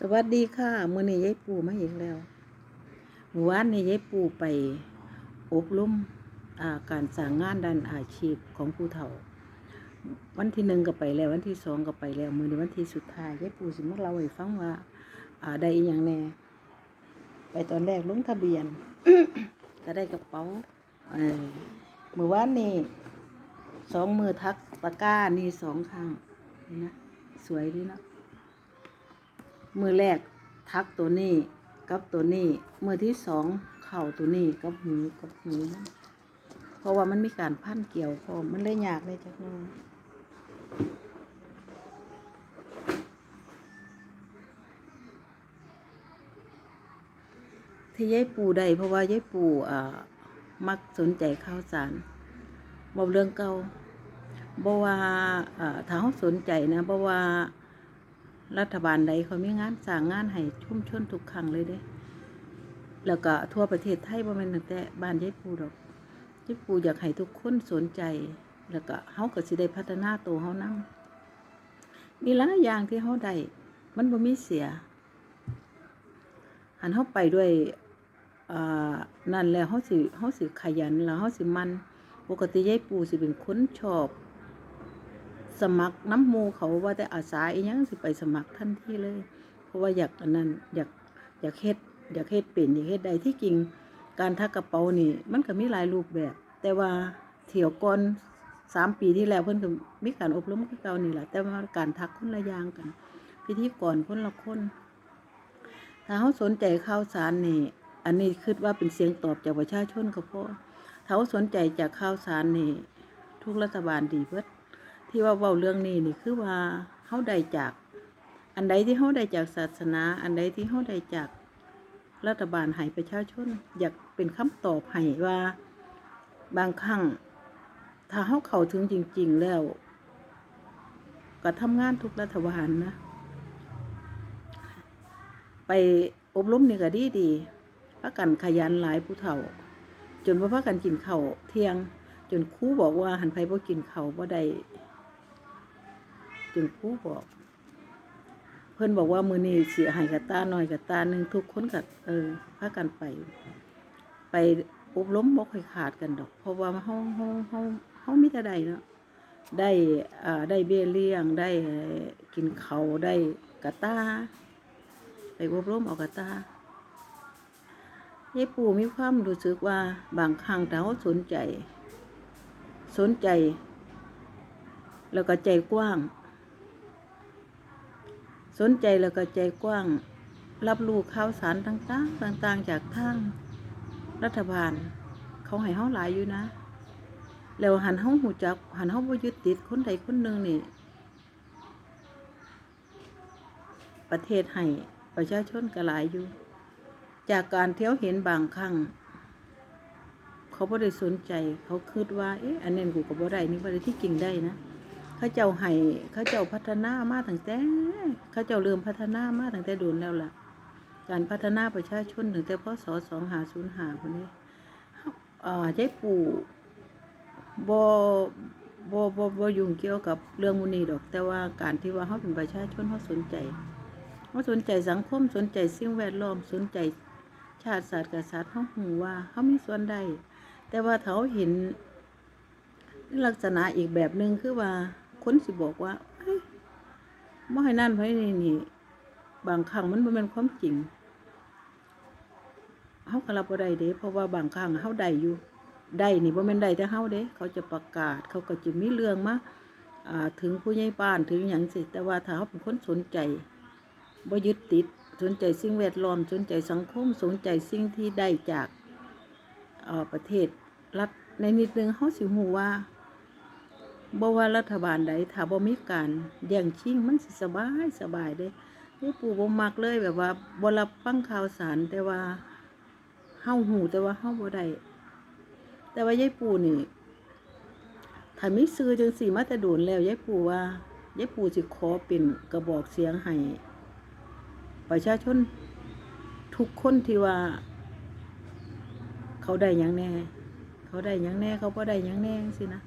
สวัสดีค่ะมื้อนี้ยายปู่มาอีกแล้วเมื่อวานนี้ยายปู่ไปอบรมอ่าการสร้างงานด้านอาชีพของผู้เฒ่า วันที่หนึ่งก็ไปแล้ววันที่สองก็ไปแล้วมื้อนี้วันที่สุดท้ายยายปู่สิมาเล่าให้ฟังว่าได้อีหยังแน่ไปตอนแรกลงทะเบียนก็ได้กระเป๋าเมื่อวานนี้สองมือทักตะกร้านี่สองข้างนี่นะสวยดีเนาะ มือแรกทักตัวนี้กับตัวนี้มือที่สองเข่าตัวนี้กับหูกับหูมันเพราะว่ามันมีการพันเกี่ยวพร้อมันเลยยากเลยจักน้อยที่ยายปู่ได้เพราะว่ายายปู่อ่ามักสนใจข่าวสารบอกเรื่องเก่าบ่ว่าอ่าถ้าเขาสนใจนะบ่ว่า รัฐบาลใดเขามีงานสร้างงานให้ชุ่มชนทุกครั้งเลยเด้ แล้วก็ทั่วประเทศไทยบ่แม่นตั้งแต่บ้านยายปูดอกยายปูอยากให้ทุกคนสนใจ แล้วก็เฮาก็สิได้พัฒนาตัวเฮานำมีหลายอย่างที่เฮาได้มันบ่มีเสียหันเฮาไปด้วยอ่านั่นแล้วเฮาสิเฮาสิขยันแล้วเฮาสิมันปกติยายปูสิเป็นคนชอบ สมัครน้ำมูเขาว่าแต่อาสาอีหยังสิไปสมัครทันทีเลย เพราะว่าอยากอันนั้นอยากอยากเฮ็ดอยากเฮ็ดเป็นอยากเฮ็ดใดที่จริง การทักกระเป๋านี่ มันก็มีหลายรูปแบบ แต่ว่าเที่ยวก่อนสามปีที่แล้วเพิ่นก็มีการอบรมคือเก่านี่แหละแต่ว่าการทักคนละอย่างกัน พิธีกรคนละคนถ้าเขาสนใจข่าวสารนี่ อันนี้คิดว่าเป็นเสียงตอบจากประชาชนก็พอถ้าเขาสนใจจากข่าวสารนี่ ทุกรัฐบาลดีเบิด ที่ว่าเว้าเรื่องนี้นี่คือว่าเฮาได้จาก อันใดที่เฮาได้จากศาสนา อันใดที่เฮาได้จากรัฐบาลให้ประชาชน อยากเป็นคำตอบให้ว่า บางครั้งถ้าเฮาเข้าถึงจริง ๆ แล้ว ก็ทำงานทุกรัฐบาลนะ ไปอบรมนี่ก็ดีดีๆพากันขยันหลายผู้เฒ่า จนว่าพากันกินข้าวเที่ยง จนครูบอกว่าหันไปบ่กินข้าวบ่ได้ จนครูบอก เพิ่นบอกว่ามือนี้เสียหายกับตาหน่อยกับตาหนึ่งทุกคนกับเออพากันไป ไปอบรมบ่ค่อยขาดกันดอก เพราะว่าเฮาเฮาเฮาเฮามีแต่ใดเนาะได้อ่าได้เบี้ยเลี้ยงได้กินเขาได้กะตาไปอบรมเอากะตายายปู่มีความรู้สึกว่าบางครั้งถ้าเขาสนใจ สนใจ แล้วก็ใจกว้าง สนใจแล้วก็ใจกว้าง รับรู้ข่าวสารต่างๆ ต่างๆ จากทางรัฐบาล เขาให้เฮาหลายอยู่นะ แล้วหันเฮาหูจัก หันเฮาบ่ยึดติดคนใดคนหนึ่งนี่ ประเทศให้ประชาชนก็หลายอยู่ จากการเที่ยวเห็นบางครั้งเขาบ่ได้สนใจ เขาคิดว่า เอ๊ะ อันนั้นกูก็บ่ได้นี่บ่ได้ที่จริงได้นะ เขาเจ้าให้เขาเจ้าพัฒนามาตั้งแต่เขาเจ้าเริ่มพัฒนามาตั้งแต่โดนแล้วล่ะ การพัฒนาประชาชนตั้งแต่พศสองหาศูนย์หาคนนี้อ่ายายปู่บ่บ่บ่บ่ยุ่งเกี่ยวกับเรื่องมูนีดอก แต่ว่าการที่ว่าเขาเป็นประชาชนเขาสนใจเขาสนใจสังคมสนใจสิ่งแวดล้อมสนใจชาติศาสตร์กษัตริย์เขาหูว่าเขามีส่วนใดแต่ว่าเขาเห็น ลักษณะอีกแบบหนึ่งคือว่า คนสิบอกว่าเอ้ยบ่ให้นั่นไว้นี่นี่ บางครั้งมันบ่แม่นความจริงเฮาก็รับบ่ได้เด้เพราะว่าบางครั้งเฮาได้อยู่ได้นี่บ่แม่นได้แต่เฮาเด้ เขาจะประกาศเขาก็จะมีเรื่องมาอ่าถึงผู้ใหญ่บ้านถึงหยังสิแต่ว่าถ้าเฮาเป็นคนสนใจบ่ยึดติดสนใจสิ่งแวดล้อมสนใจสังคมสนใจสิ่งที่ได้จากอ่อประเทศรัฐในนิดนึงเฮาสิฮู้ว่า บ่ว่ารัฐบาลใดถ้าบ่มีการแย่งชิงมันสิสบายสบายเด้ยายปู่บ่มักเลยแบบว่าบ่รับฟังข่าวสารแต่ว่าเฮาหูแต่ว่าเฮาบ่ได้แต่ว่ายายปู่นี่ถ้ามีซื้อจังซี่มาแต่โดนแล้วยายปู่ว่ายายปู่สิขอเป็นกระบอกเสียงให้ประชาชนทุกคนที่ว่า เขาได้ยังแน่ เขาได้ยังแน่ เขาบ่ได้ยังแน่จังซี่นะ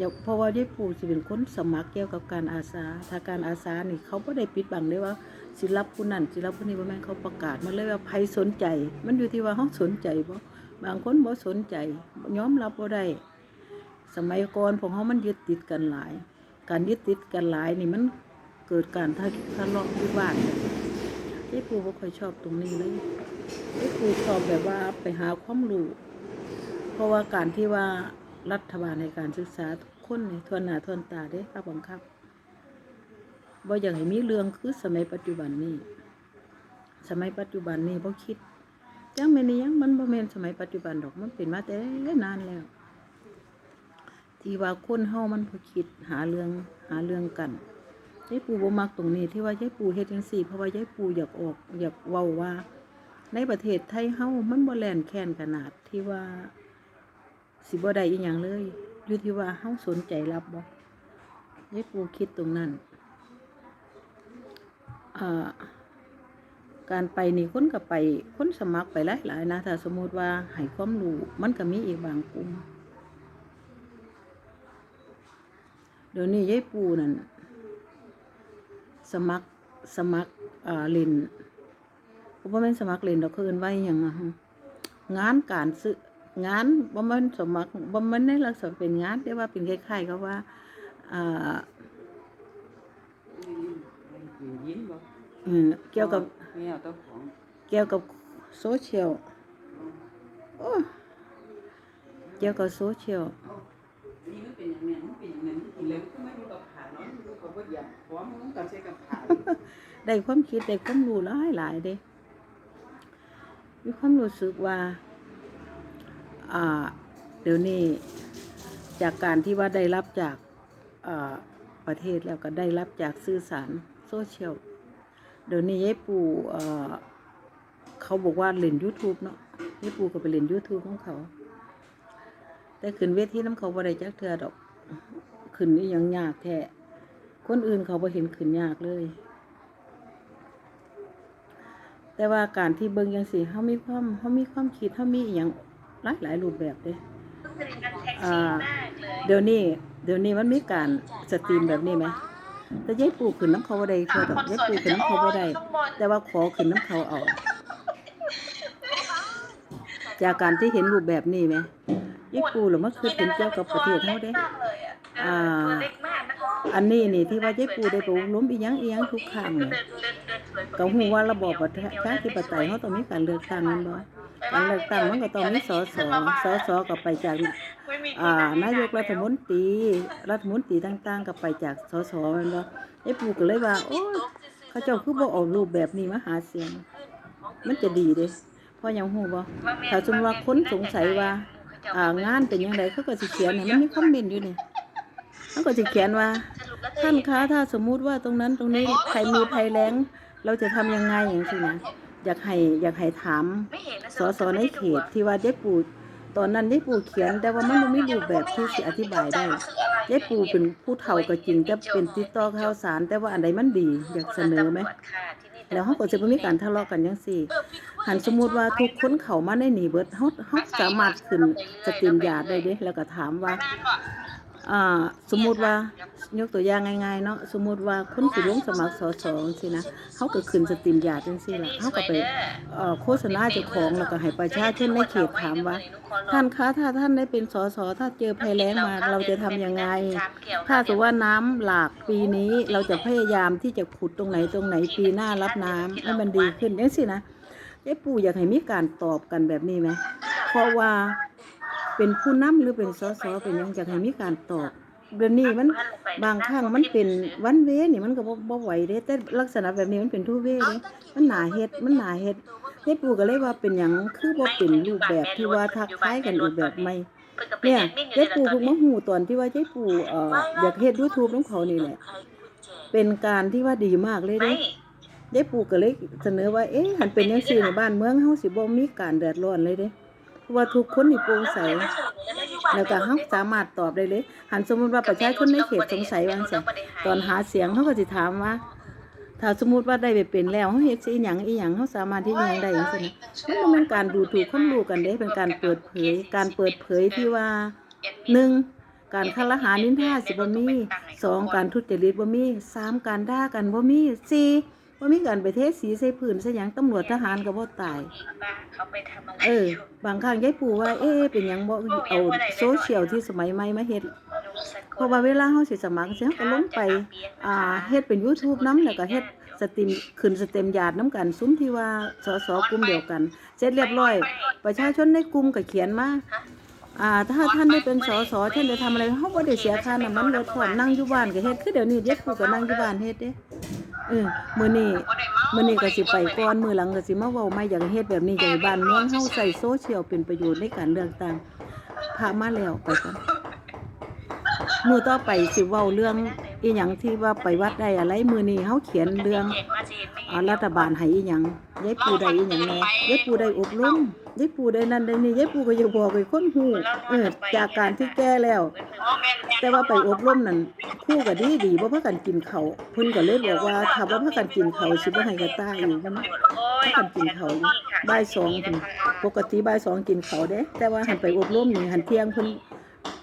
อย่าเพราะว่ายายปู่สิเป็นคนสมัครเกี่ยวกับการอาสาถ้าการอาสานี่เขาบ่ได้ปิดบังเลยว่าสิรับผู้นั้นสิรับผู้นี้บ่แม่นเขาประกาศมาเลยว่าใครสนใจ มันอยู่ที่ว่าเฮาสนใจบ่บางคนบ่สนใจยอมรับบ่ได้สมัยก่อนพวกเฮามันยึดติดกันหลาย การยึดติดกันหลายนี่มันเกิดการทะเลาะวิวาทกันยายปูบ่ค่อยชอบตรงนี้เลยยายปูชอบแบบว่าไปหาความรู้เพราะว่าการที่ว่า รัฐบาลในการศึกษาทุกคนนี่ทวนหน้าทวนตาเด้ครับบังคับบ่อย่ากให้มีเรื่องคือสมัยปัจจุบันนี้ สมัยปัจจุบันนี้บ่คิดจังแม่นอิหยังมันบ่แม่นสมัยปัจจุบันดอกมันเป็นมาแต่นานแล้ว ที่ว่าคนเฮามันบ่คิดหาเรื่องหาเรื่องกันยายปูบ่มักตรงนี้ที่ว่ายายปูเฮ็ดจังซี่เพราะว่ายายปูอยากออกอยากเว้าว่า ในประเทศไทยเฮามันบ่แล่นแค้นขนาดที่ว่า สิบ่ได้อีหยังเลยอยู่ที่ว่าเฮาสนใจรับบ่ยายปูคิดตรงนั้นการไปนี่คนก็ไปคนสมัครไปหลายๆนะถ้าสมมติว่าให้ความรู้มันก็มีอีกบางกลุ่มเดี๋ยวนี้ยายปูนั่นสมัครสมัครอ่าเล่นบ่แม่นสมัครเล่นดอกคือเอิ้นว่าอหยังอะฮะงานการซื้อ งานบ่ม่นสมัครบ่แม่นในลักษณะเป็นงานแต่ว่าเป็นคล้ายๆกับว่าอ่ายินบ่เอ่อเกี่ยวกับเกี่ยวกับโซเชียลโอ้เกี่ยวกับโซเชียลนี่มันเป็นอย่างนี้มันเป็นอย่างนั้นอีแล้วก็ไม่อยู่กับขาเนาะอยู่กับบ่อยางพร้อมมันกับใช้กับขาได้ความคิดได้ความรู้หลายหลายๆเด้มีความรู้สึกว่า เดี๋ยวนี้จากการที่ว่าได้รับจากประเทศแล้วก็ได้รับจากสื่อสารโซเชียลเดี๋ยวนี้ยายปู่เขาบอกว่าเล่น YouTube เนาะยายปู่ก็ไปเล่น YouTube ของเขา แต่ขึ้นเวทีน้ำเขาบ่ได้จักเทือดอก ขึ้นนี่ยังยากแท้คนอื่นเขาบ่เห็นขึ้นยากเลย แต่ว่าการที่เบิ่งจังซี่เฮามีความเฮามีความคิดเฮามีอย่าง หลายหลายๆรูปแบบเด้อ่าเดี๋ยวนี้ เดี๋ยวนี้มันมีการสตรีมแบบนี้ไหมแต่ยายปู่ขึ้นน้ำเขาบ่ได้เธอดอกยายปู่ขึ้นน้ำเขาบ่ได้ แต่ว่าขอขึ้นน้ำเขาเอา จากการที่เห็นรูปแบบนี้ไหมยายปู่หรือมันคือเป็นเกี่ยวกับประเทศเฮาเด้อ่าอันนี้นี่ที่ว่ายายปู่ได้ไปอบรมอีหยังอีหยังทุกครั้งเนี่ยก็ฮู้ว่าระบอบประชาธิปไตยเฮาต้องมีการเลือกตั้งแม่นบ่ การเลือกตั้งมันก็ต้องมีสสสสก็ไปจากอ่านายกรัฐมนตรีรัฐมนตรีต่างๆ ก็ไปจากสสแม่นบ่ไอ้ปู่ก็เลยว่า โอ้ยเขาเจ้าคือบ่ออกรูปแบบนี้มาหาเสียง มันจะดีเด้เพราะหยังฮู้บ่ถ้าสมมุติว่าคนสงสัยว่า อ่างานเป็นจังไดเขาก็สิเขียนให้มันมีคอมเมนต์อยู่นี่เขาก็สิเขียนว่า ท่านคะถ้าสมมุติว่าตรงนั้นตรงนี้ใครมีภัยแล้ง เราจะทำยังไงอย่างซี่นะ อยากให้อยากให้ถามสสในเขตที่ว่ายายปู่ตอนนั้นยายปู่เขียน แต่ว่ามันบ่มีรูปแบบที่สิอธิบายได้ยายปู่เป็นผู้เฒ่าก็จริงจะเป็นติดต่อข่าวสาร แต่ว่าอันใดมันดี อยากเสนอไหมแล้วเฮาก็จะบ่มีการทะเลาะกันจังซี่หันสมมุติว่าทุกคนเข้ามาในนี่เบิดเฮาเฮาสามารถขึ้นสตรีมยาได้เด้แล้วก็ถามว่า อ่าสมมุติว่ายกตัวอย่างง่ายๆเนาะสมมุติว่าคนสิลงสมัครสสจังซี่นะเฮาก็ขึ้นสตรีมยาจังซี่ล่ะเฮาก็ไปเอ่อโฆษณาเจ้าของแล้วก็ให้ประชาชนในเขตถามว่า ท่านคะถ้าท่านได้เป็นสสถ้าเจอภัยแล้งมาเราจะทำยังไง ถ้าสมมติว่าน้ำหลากปีนี้เราจะพยายามที่จะขุดตรงไหนตรงไหนปีหน้ารับน้ำให้มันดีขึ้นจังซี่นะยายปู่อยากให้มีการตอบกันแบบนี้ไหมเพราะว่า เป็นผู้นำหรือเป็นสสเป็นหยังอยากให้มีการตอบเดี๋ยวนี้มันบางครั้งมันเป็นวันเวนี่มันก็บ่บ่ไหวเด้แต่ลักษณะแบบนี้มันเป็นทูเวเด้มันหนาเฮ็ดมันหนาเฮ็ดยายปู่ก็เลยว่าเป็นหยังคือบ่เป็นรูปแบบที่ว่าทักทายกันอีกแบบใหม่เนี่ยยายปู่เพิ่งมาฮู้ตอนที่ว่ายายปู่เอ่ออยากเฮ็ด YouTube ของเขานี่แหละเป็นการที่ว่าดีมากเลยเด้ยายปู่ก็เลยเสนอว่าเอ๊ะหันเป็นจังซี่ในบ้านเมืองเฮาสิบ่มีการเดือดร้อนเลยเด้ ว่าทุกคนนี่โปร่งใส แล้วก็เฮาสามารถตอบได้เลย หันสมมุติว่าประชาชนในเขตสงสัยว่าจังตอนหาเสียงเขาก็สิถามว่า ถ้าสมมุติว่าได้ไปเป็นแล้วเฮาเฮ็ดสิอีหยังอีหยังเฮาสามารถที่จะยังได้จังซี่นะมันบ่แม่นการดูถูกคนรู้กันเด้เป็นการเปิดเผย การเปิดเผยที่ว่าหนึ่งการคารหานินทาสิบ่มีสองการทุจริตบ่มีสามการด่ากันบ่มีสี่ ว่ามีการไปเทสีใส่พื้นใส่หยังตำรวจทหารก็บ่ตายว่าเขาไปทำอะไรเออ อยู่บางครั้งยายปู่ว่า เอ๊ะเป็นหยังบ่เอาโซเชียลที่สมัยใหม่มาเฮ็ดลุงสกลเพราะว่าเวลาเฮาสิสมัครสิเฮาก็ลงไป อ่าเฮ็ดเป็น YouTube นำแล้วก็เฮ็ดสตรีมขึ้นสเต็มญาตินํกัน ซุ้มที่ว่าสสกลุ่มเดียวกัน เสร็จเรียบร้อย ประชาชนในกลุ่มก็เขียนมาอ่า ถ้าท่านได้เป็นสสท่านได้ทำอะไรเฮาบ่ได้เสียค่าน้ำมันรถพร้อมนั่งอยู่บ้านก็เฮ็ดคือเดี๋ยวนี้เด็กผู้ก็นั่งอยู่บ้านเฮ็ดเด้ เออมื้อนี้มื้อนี้ก็สิไปก่อนมื้อหลังก็สิมาเว้าใหม่อยากเฮ็ดแบบนี้อยากให้บ้านเมืองเฮาใช้โซเชียลเป็นประโยชน์ในการเลือกตั้งพามาแล้วไปกันมื้อต่อไปสิเว้าเรื่อง อีหยังที่ว่าไปวัดได้อะไรมือนี้เฮาเขียนเรื่องอ่ารัฐบาลให้อีหยังยายปูได้อีหยังแหน่ยายปูได้อบรมยายปูได้นั่นได้นี่ยายปูก็อยากบอกให้คนฮู้เออจากการที่แก้แล้ว แต่ว่าไปอบรมนั่นครู่ก็ดีดีบ่พากันกินเขาวเพิ่นก็เลยบอกว่าถ้าบ่พากันกินเขาวสิบ่ให้กระต้ายอยู่มันพากันกินเขาวบ่ายสองถึงปกติบ่ายสองกินเขาวเด้ แต่ว่าหันไปอบรมนี่หันเที่ยงเพิ่น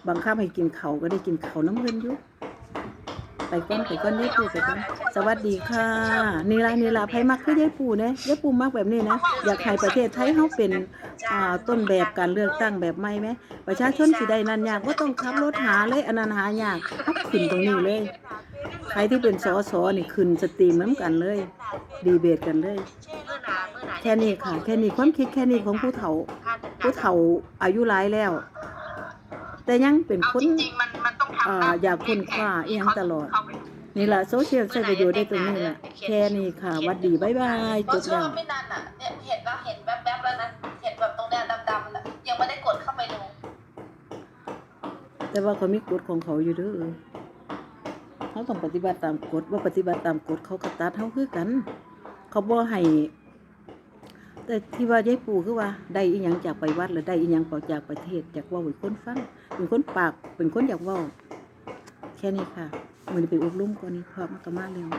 บังคับให้กินเขาวก็ได้กินเขาวน้ำเพิ่นอยู่ ไปก่อนไปก่อนยายปูไปก่อนสวัสดีค่ะนี่ล่ะนี่ล่ะไผมักคือยายปูเด้ยายปูมักแบบนี้นะอยากให้ประเทศไทยเฮาเป็นอ่าต้นแบบการเลือกตั้งแบบใหม่ไหมประชาชนสิได้นั่นยากว่าต้องขับรถหาเลยอันนั้นหายากเอาขึ้นตรงนี้เลยใครที่เป็นสสนี่ขึ้นสตรีมน้ำกันเลย ดีเบตกันเลย แค่นี้ค่ะ แค่นี้ความคิดแค่นี้ของผู้เฒ่า ผู้เฒ่าอายุหลายแล้ว แต่ยังเป็นคน องทำอ่าอยากค้นคว้าอีหยังตลอด นี่แหละโซเชียลใช้ประโยชน์ได้ตรงนี้แหละแค่นี้ค่ะหวัดดีบ๊ายบายจก็บเชื่อแล้วว่าไม่นานอะเนี่ยเห็นว่าเห็นแวบๆแล้วนะเห็นแบบตรงเนี้ยดำๆน่ะยังไม่ได้กดเข้าไปดูแต่ว่าเขามีกฎของเขาอยู่เด้อเขาต้องปฏิบัติตามกฎว่าปฏิบัติตามกฎเขาก็ตัดเฮาคือกัน เขาบ่ให้แต่ที่ว่ายายปู่คือว่าได้อีหยังจากไปวัดหรือได้อีหยังเปล่าจากประเทศจากเว่าให้คนฟังเป็นคนปากเป็นคนอยากเว้า แค่นี้ค่ะมือนไปอบรมก่อนนี้พอมันก็มาแล้ว